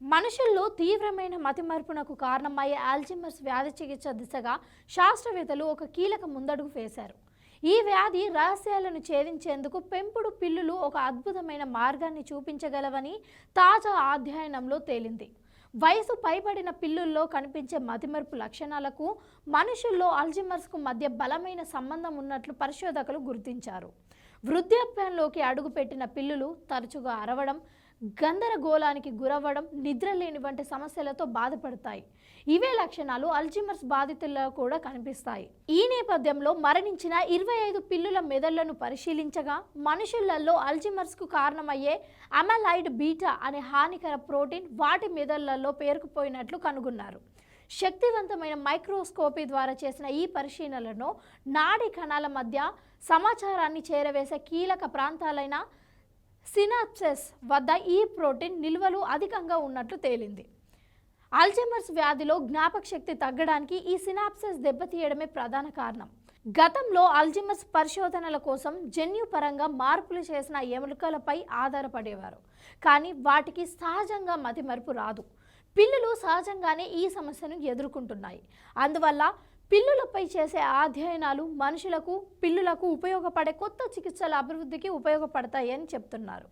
మనుషుల్లో తీవ్రమైన మతిమరుపునకు కారణమయ్యే ఆల్జిమర్స్ వ్యాధి చికిత్స దిశగా శాస్త్రవేత్తలు ఒక కీలక ముందడుగు వేశారు. ఈ వ్యాధి రహస్యాలను ఛేదించేందుకు పెంపుడు పిల్లులు ఒక అద్భుతమైన మార్గాన్ని చూపించగలవని తాజా అధ్యయనంలో తేలింది. వయసు పైబడిన పిల్లుల్లో కనిపించే మతిమరుపు లక్షణాలకు మనుషుల్లో అల్జిమర్స్కు మధ్య బలమైన సంబంధం ఉన్నట్లు పరిశోధకులు గుర్తించారు. వృద్ధాప్యంలోకి అడుగుపెట్టిన పిల్లులు తరచుగా అరవడం గందరగోళానికి గురవ్వడం నిద్రలేని వంటి సమస్యలతో బాధపడతాయి. ఇవే లక్షణాలు అల్జిమర్స్ బాధితుల్లో కూడా కనిపిస్తాయి. ఈ నేపథ్యంలో మరణించిన ఇరవై ఐదు పిల్లుల మెదళ్ళను పరిశీలించగా మనుషులలో అల్జిమర్స్కు కారణమయ్యే అమలైడ్ బీటా అనే హానికర ప్రోటీన్ వాటి మెదళ్ళలో పేరుకుపోయినట్లు కనుగొన్నారు. శక్తివంతమైన మైక్రోస్కోపీ ద్వారా చేసిన ఈ పరిశీలనలను నాడీ కణాల మధ్య సమాచారాన్ని చేరవేసే కీలక ప్రాంతాలైన సినాప్సెస్ వద్ద ఈ ప్రోటీన్ నిల్వలు అధికంగా ఉన్నట్లు తేలింది. అల్జైమర్స్ వ్యాధిలో జ్ఞాపక శక్తి తగ్గడానికి ఈ సినాప్సెస్ దెబ్బతీయడమే ప్రధాన కారణం. గతంలో అల్జిమస్ పరిశోధనల కోసం జన్యుపరంగా మార్పులు చేసిన ఎముకలపై ఆధారపడేవారు. కానీ వాటికి సహజంగా మతిమరుపు రాదు. పిల్లలు సహజంగానే ఈ సమస్యను ఎదుర్కొంటున్నాయి. అందువల్ల పిల్లులపై చేసే అధ్యయనాలు మనుషులకు పిల్లులకు ఉపయోగపడే కొత్త చికిత్సల అభివృద్ధికి ఉపయోగపడతాయని చెప్తున్నారు.